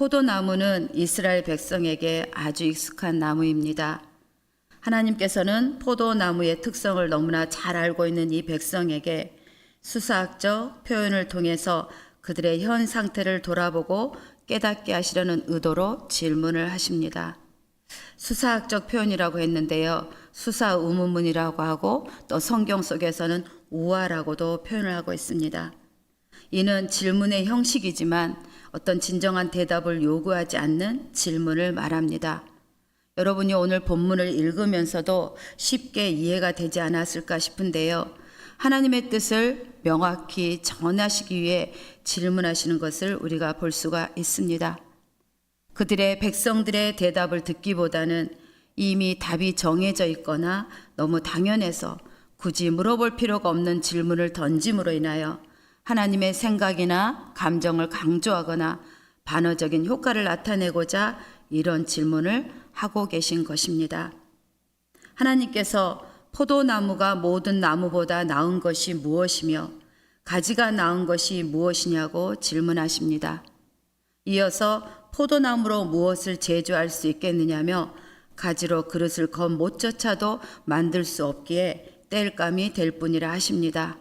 포도나무는 이스라엘 백성에게 아주 익숙한 나무입니다. 하나님께서는 포도나무의 특성을 너무나 잘 알고 있는 이 백성에게 수사학적 표현을 통해서 그들의 현 상태를 돌아보고 깨닫게 하시려는 의도로 질문을 하십니다. 수사학적 표현이라고 했는데요. 수사 의문문이라고 하고 또 성경 속에서는 우화라고도 표현을 하고 있습니다. 이는 질문의 형식이지만 어떤 진정한 대답을 요구하지 않는 질문을 말합니다. 여러분이 오늘 본문을 읽으면서도 쉽게 이해가 되지 않았을까 싶은데요. 하나님의 뜻을 명확히 전하시기 위해 질문하시는 것을 우리가 볼 수가 있습니다. 그들의 백성들의 대답을 듣기보다는 이미 답이 정해져 있거나 너무 당연해서 굳이 물어볼 필요가 없는 질문을 던짐으로 인하여 하나님의 생각이나 감정을 강조하거나 반어적인 효과를 나타내고자 이런 질문을 하고 계신 것입니다. 하나님께서 포도나무가 모든 나무보다 나은 것이 무엇이며 가지가 나은 것이 무엇이냐고 질문하십니다. 이어서 포도나무로 무엇을 제조할 수 있겠느냐며 가지로 그릇을 건 못조차도 만들 수 없기에 땔감이 될 뿐이라 하십니다.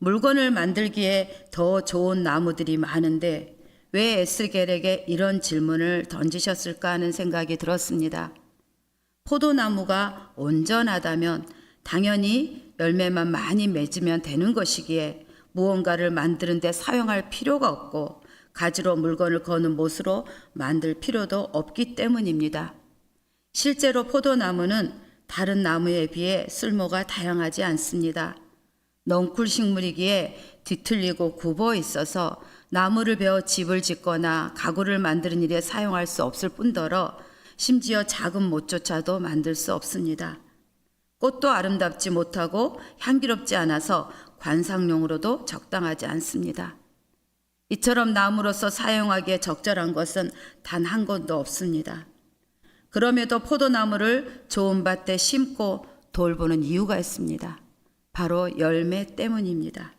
물건을 만들기에 더 좋은 나무들이 많은데 왜 에스겔에게 이런 질문을 던지셨을까 하는 생각이 들었습니다. 포도나무가 온전하다면 당연히 열매만 많이 맺으면 되는 것이기에 무언가를 만드는데 사용할 필요가 없고 가지로 물건을 거는 못으로 만들 필요도 없기 때문입니다. 실제로 포도나무는 다른 나무에 비해 쓸모가 다양하지 않습니다. 넝쿨 식물이기에 뒤틀리고 굽어 있어서 나무를 베어 집을 짓거나 가구를 만드는 일에 사용할 수 없을 뿐더러 심지어 작은 못조차도 만들 수 없습니다. 꽃도 아름답지 못하고 향기롭지 않아서 관상용으로도 적당하지 않습니다. 이처럼 나무로서 사용하기에 적절한 것은 단 한 건도 없습니다. 그럼에도 포도나무를 좋은 밭에 심고 돌보는 이유가 있습니다. 바로 열매 때문입니다.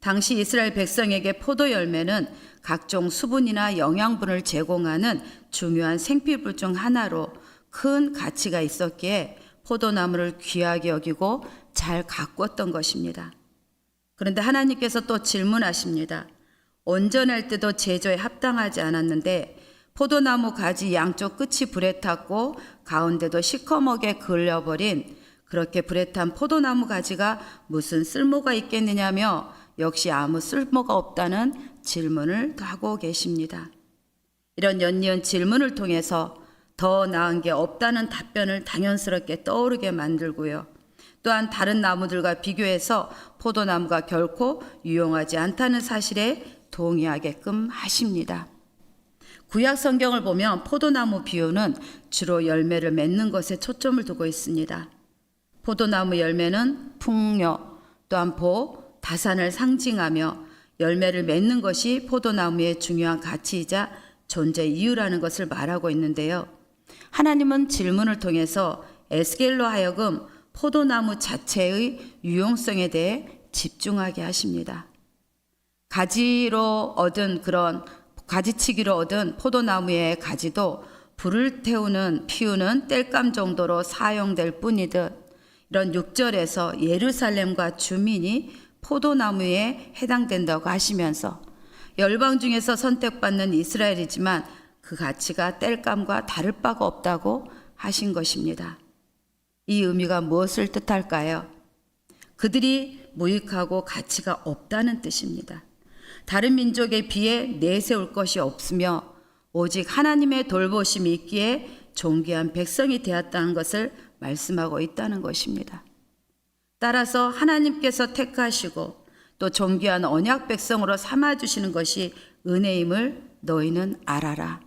당시 이스라엘 백성에게 포도 열매는 각종 수분이나 영양분을 제공하는 중요한 생필물 중 하나로 큰 가치가 있었기에 포도나무를 귀하게 여기고 잘 가꾸었던 것입니다. 그런데 하나님께서 또 질문하십니다. 온전할 때도 제조에 합당하지 않았는데 포도나무 가지 양쪽 끝이 불에 탔고 가운데도 시커멓게 그을려버린 그렇게 불에 탄 포도나무 가지가 무슨 쓸모가 있겠느냐며 역시 아무 쓸모가 없다는 질문을 하고 계십니다. 이런 연이은 질문을 통해서 더 나은 게 없다는 답변을 당연스럽게 떠오르게 만들고요. 또한 다른 나무들과 비교해서 포도나무가 결코 유용하지 않다는 사실에 동의하게끔 하십니다. 구약 성경을 보면 포도나무 비유는 주로 열매를 맺는 것에 초점을 두고 있습니다. 포도나무 열매는 풍요, 또한 복, 다산을 상징하며 열매를 맺는 것이 포도나무의 중요한 가치이자 존재 이유라는 것을 말하고 있는데요. 하나님은 질문을 통해서 에스겔로 하여금 포도나무 자체의 유용성에 대해 집중하게 하십니다. 가지로 얻은 그런 가지치기로 얻은 포도나무의 가지도 불을 태우는 피우는 땔감 정도로 사용될 뿐이듯 이런 6절에서 예루살렘과 주민이 포도나무에 해당된다고 하시면서 열방 중에서 선택받는 이스라엘이지만 그 가치가 땔감과 다를 바가 없다고 하신 것입니다. 이 의미가 무엇을 뜻할까요? 그들이 무익하고 가치가 없다는 뜻입니다. 다른 민족에 비해 내세울 것이 없으며 오직 하나님의 돌보심이 있기에 존귀한 백성이 되었다는 것을 말씀하고 있다는 것입니다. 따라서 하나님께서 택하시고 또 존귀한 언약 백성으로 삼아 주시는 것이 은혜임을 너희는 알아라.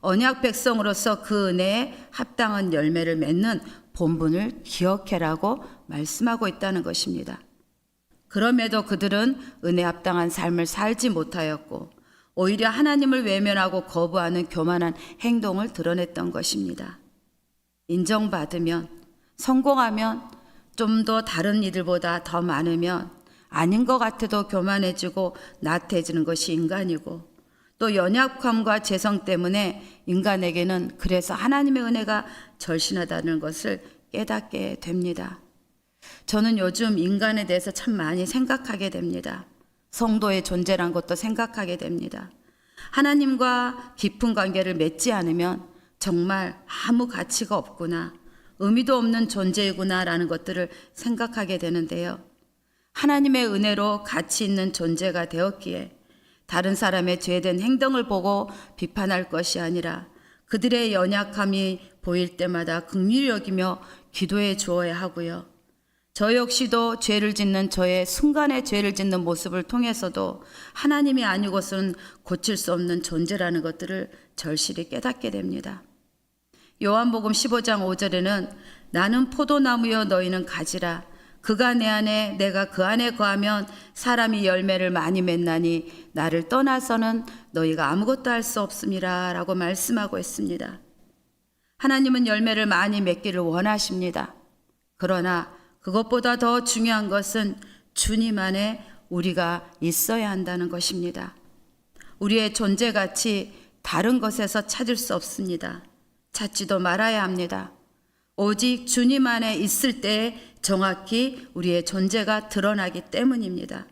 언약 백성으로서 그 은혜에 합당한 열매를 맺는 본분을 기억해라고 말씀하고 있다는 것입니다. 그럼에도 그들은 은혜 합당한 삶을 살지 못하였고 오히려 하나님을 외면하고 거부하는 교만한 행동을 드러냈던 것입니다. 인정받으면 성공하면 좀 더 다른 이들보다 더 많으면 아닌 것 같아도 교만해지고 나태해지는 것이 인간이고 또 연약함과 재성 때문에 인간에게는 그래서 하나님의 은혜가 절신하다는 것을 깨닫게 됩니다. 저는 요즘 인간에 대해서 참 많이 생각하게 됩니다. 성도의 존재란 것도 생각하게 됩니다. 하나님과 깊은 관계를 맺지 않으면 정말 아무 가치가 없구나, 의미도 없는 존재이구나라는 것들을 생각하게 되는데요. 하나님의 은혜로 가치 있는 존재가 되었기에 다른 사람의 죄된 행동을 보고 비판할 것이 아니라 그들의 연약함이 보일 때마다 긍휼히 여기며 기도해 주어야 하고요. 저 역시도 죄를 짓는 저의 순간의 죄를 짓는 모습을 통해서도 하나님이 아니고서는 고칠 수 없는 존재라는 것들을 절실히 깨닫게 됩니다. 요한복음 15장 5절에는 나는 포도나무여 너희는 가지라 그가 내 안에 내가 그 안에 거하면 사람이 열매를 많이 맺나니 나를 떠나서는 너희가 아무것도 할 수 없음이라라고 말씀하고 있습니다. 하나님은 열매를 많이 맺기를 원하십니다. 그러나 그것보다 더 중요한 것은 주님 안에 우리가 있어야 한다는 것입니다. 우리의 존재 가치 다른 것에서 찾을 수 없습니다. 찾지도 말아야 합니다. 오직 주님 안에 있을 때 정확히 우리의 존재가 드러나기 때문입니다.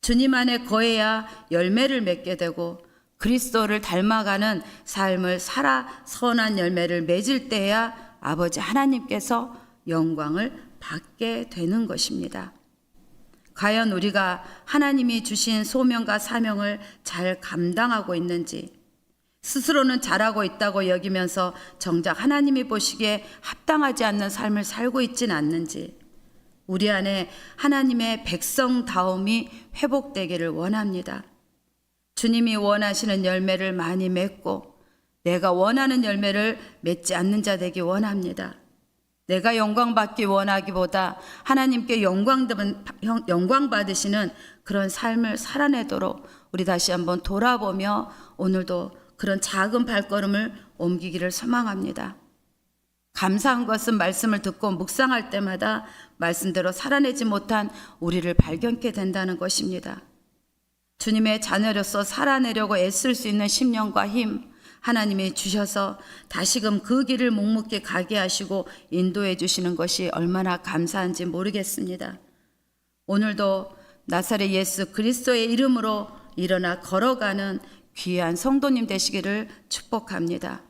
주님 안에 거해야 열매를 맺게 되고 그리스도를 닮아가는 삶을 살아 선한 열매를 맺을 때야 아버지 하나님께서 영광을 받게 되는 것입니다. 과연 우리가 하나님이 주신 소명과 사명을 잘 감당하고 있는지 스스로는 잘하고 있다고 여기면서 정작 하나님이 보시기에 합당하지 않는 삶을 살고 있진 않는지 우리 안에 하나님의 백성다움이 회복되기를 원합니다. 주님이 원하시는 열매를 많이 맺고 내가 원하는 열매를 맺지 않는 자 되기 원합니다. 내가 영광 받기 원하기보다 하나님께 영광, 받으시는 그런 삶을 살아내도록 우리 다시 한번 돌아보며 오늘도 그런 작은 발걸음을 옮기기를 소망합니다. 감사한 것은 말씀을 듣고 묵상할 때마다 말씀대로 살아내지 못한 우리를 발견케 된다는 것입니다. 주님의 자녀로서 살아내려고 애쓸 수 있는 심령과 힘 하나님이 주셔서 다시금 그 길을 묵묵히 가게 하시고 인도해 주시는 것이 얼마나 감사한지 모르겠습니다. 오늘도 나사렛 예수 그리스도의 이름으로 일어나 걸어가는 귀한 성도님 되시기를 축복합니다.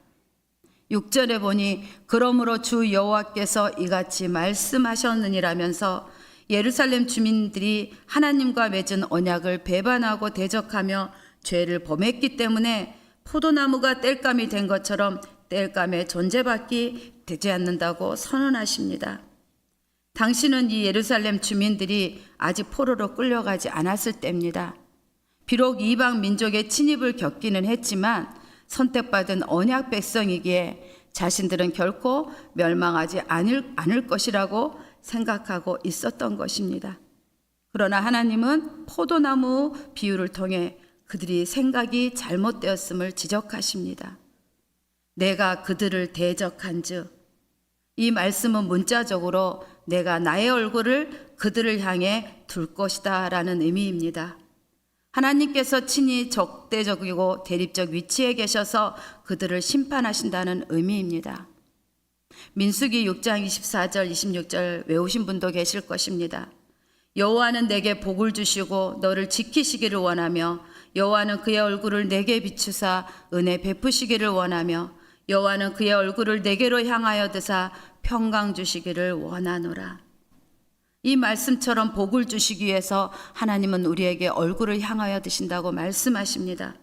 6절에 보니 그러므로 주 여호와께서 이같이 말씀하셨느니라면서 예루살렘 주민들이 하나님과 맺은 언약을 배반하고 대적하며 죄를 범했기 때문에 포도나무가 땔감이 된 것처럼 땔감의 존재밖이 되지 않는다고 선언하십니다. 당신은 이 예루살렘 주민들이 아직 포로로 끌려가지 않았을 때입니다. 비록 이방 민족의 침입을 겪기는 했지만 선택받은 언약 백성이기에 자신들은 결코 멸망하지 않을, 않을 것이라고 생각하고 있었던 것입니다. 그러나 하나님은 포도나무 비유를 통해 그들이 생각이 잘못되었음을 지적하십니다. 내가 그들을 대적한 즉, 이 말씀은 문자적으로 내가 나의 얼굴을 그들을 향해 둘 것이다 라는 의미입니다. 하나님께서 친히 적대적이고 대립적 위치에 계셔서 그들을 심판하신다는 의미입니다. 민수기 6장 24절 26절 외우신 분도 계실 것입니다. 여호와는 내게 복을 주시고 너를 지키시기를 원하며 여호와는 그의 얼굴을 내게 비추사 은혜 베푸시기를 원하며 여호와는 그의 얼굴을 내게로 향하여 드사 평강 주시기를 원하노라. 이 말씀처럼 복을 주시기 위해서 하나님은 우리에게 얼굴을 향하여 드신다고 말씀하십니다.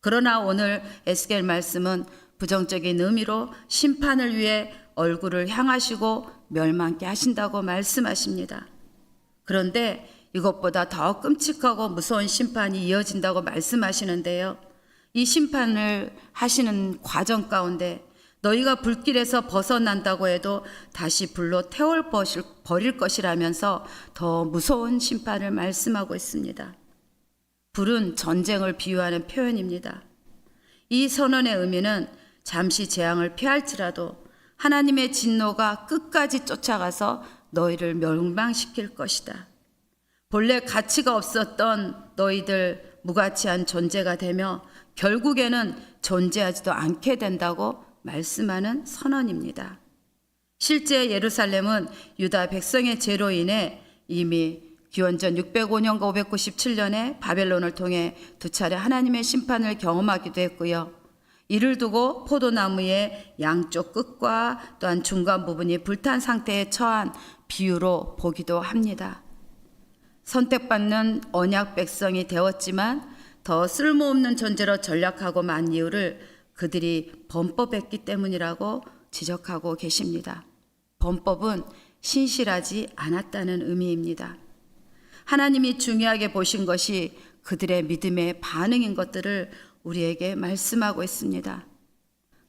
그러나 오늘 에스겔 말씀은 부정적인 의미로 심판을 위해 얼굴을 향하시고 멸망케 하신다고 말씀하십니다. 그런데 이것보다 더 끔찍하고 무서운 심판이 이어진다고 말씀하시는데요. 이 심판을 하시는 과정 가운데 너희가 불길에서 벗어난다고 해도 다시 불로 태울 버릴 것이라면서 더 무서운 심판을 말씀하고 있습니다. 불은 전쟁을 비유하는 표현입니다. 이 선언의 의미는 잠시 재앙을 피할지라도 하나님의 진노가 끝까지 쫓아가서 너희를 멸망시킬 것이다. 본래 가치가 없었던 너희들 무가치한 존재가 되며 결국에는 존재하지도 않게 된다고 말씀하는 선언입니다. 실제 예루살렘은 유다 백성의 죄로 인해 이미 기원전 605년과 597년에 바벨론을 통해 두 차례 하나님의 심판을 경험하기도 했고요. 이를 두고 포도나무의 양쪽 끝과 또한 중간 부분이 불탄 상태에 처한 비유로 보기도 합니다. 선택받는 언약 백성이 되었지만 더 쓸모없는 존재로 전락하고 만 이유를 그들이 범법했기 때문이라고 지적하고 계십니다. 범법은 신실하지 않았다는 의미입니다. 하나님이 중요하게 보신 것이 그들의 믿음의 반응인 것들을 우리에게 말씀하고 있습니다.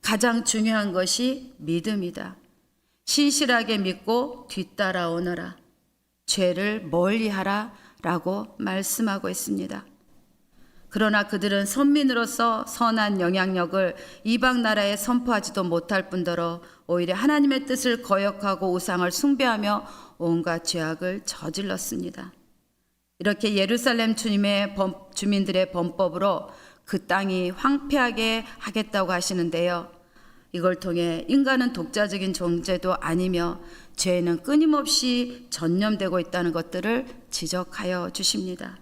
가장 중요한 것이 믿음이다. 신실하게 믿고 뒤따라오너라. 죄를 멀리 하라 라고 말씀하고 있습니다. 그러나 그들은 선민으로서 선한 영향력을 이방 나라에 선포하지도 못할 뿐더러 오히려 하나님의 뜻을 거역하고 우상을 숭배하며 온갖 죄악을 저질렀습니다. 이렇게 예루살렘 주님의 범, 주민들의 범법으로 그 땅이 황폐하게 하겠다고 하시는데요. 이걸 통해 인간은 독자적인 존재도 아니며 죄는 끊임없이 전념되고 있다는 것들을 지적하여 주십니다.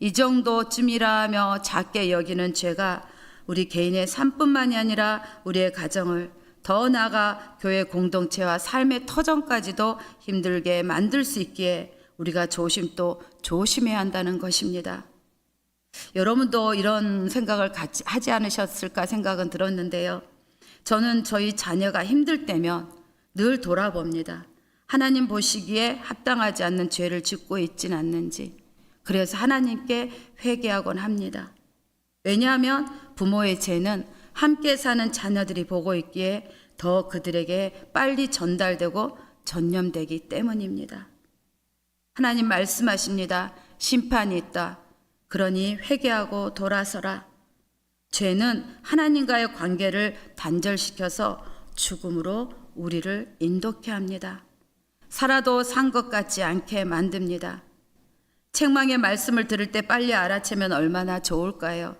이 정도쯤이라며 작게 여기는 죄가 우리 개인의 삶뿐만이 아니라 우리의 가정을 더 나아가 교회 공동체와 삶의 터전까지도 힘들게 만들 수 있기에 우리가 조심 또 조심해야 한다는 것입니다. 여러분도 이런 생각을 하지 않으셨을까 생각은 들었는데요. 저는 저희 자녀가 힘들 때면 늘 돌아봅니다. 하나님 보시기에 합당하지 않는 죄를 짓고 있진 않는지. 그래서 하나님께 회개하곤 합니다. 왜냐하면 부모의 죄는 함께 사는 자녀들이 보고 있기에 더 그들에게 빨리 전달되고 전념되기 때문입니다. 하나님 말씀하십니다. 심판이 있다. 그러니 회개하고 돌아서라. 죄는 하나님과의 관계를 단절시켜서 죽음으로 우리를 인도케 합니다. 살아도 산 것 같지 않게 만듭니다. 책망의 말씀을 들을 때 빨리 알아채면 얼마나 좋을까요?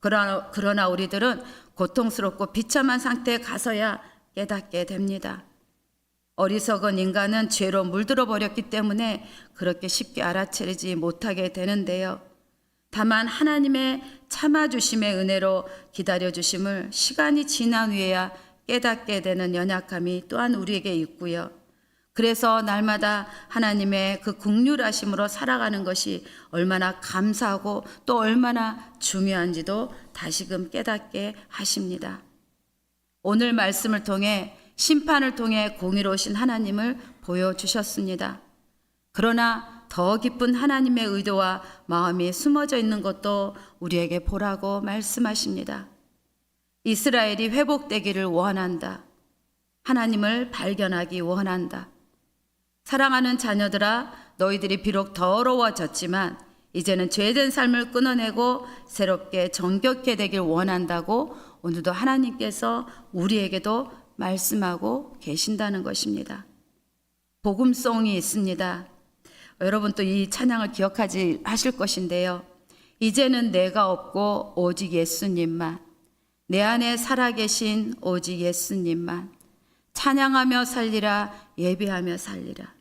그러나, 그러나 우리들은 고통스럽고 비참한 상태에 가서야 깨닫게 됩니다. 어리석은 인간은 죄로 물들어 버렸기 때문에 그렇게 쉽게 알아채지 못하게 되는데요. 다만 하나님의 참아주심의 은혜로 기다려주심을 시간이 지난 후에야 깨닫게 되는 연약함이 또한 우리에게 있고요. 그래서 날마다 하나님의 그 국률하심으로 살아가는 것이 얼마나 감사하고 또 얼마나 중요한지도 다시금 깨닫게 하십니다. 오늘 말씀을 통해 심판을 통해 공의로우신 하나님을 보여주셨습니다. 그러나 더 깊은 하나님의 의도와 마음이 숨어져 있는 것도 우리에게 보라고 말씀하십니다. 이스라엘이 회복되기를 원한다. 하나님을 발견하기 원한다. 사랑하는 자녀들아, 너희들이 비록 더러워졌지만 이제는 죄된 삶을 끊어내고 새롭게 정결케 되길 원한다고 오늘도 하나님께서 우리에게도 말씀하고 계신다는 것입니다. 복음송이 있습니다. 여러분 또 이 찬양을 기억하지 하실 것인데요. 이제는 내가 없고 오직 예수님만 내 안에 살아계신 오직 예수님만 찬양하며 살리라 예배하며 살리라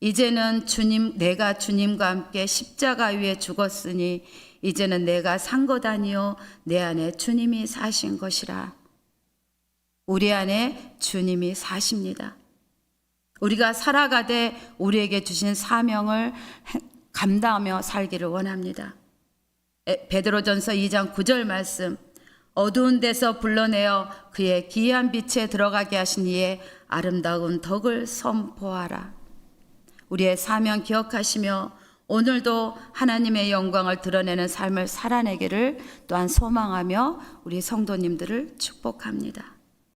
이제는 주님 내가 주님과 함께 십자가 위에 죽었으니 이제는 내가 산 것 아니요 내 안에 주님이 사신 것이라 우리 안에 주님이 사십니다. 우리가 살아가되 우리에게 주신 사명을 감당하며 살기를 원합니다. 베드로전서 2장 9절 말씀 어두운 데서 불러내어 그의 기이한 빛에 들어가게 하신 이의 아름다운 덕을 선포하라. 우리의 사명 기억하시며 오늘도 하나님의 영광을 드러내는 삶을 살아내기를 또한 소망하며 우리 성도님들을 축복합니다.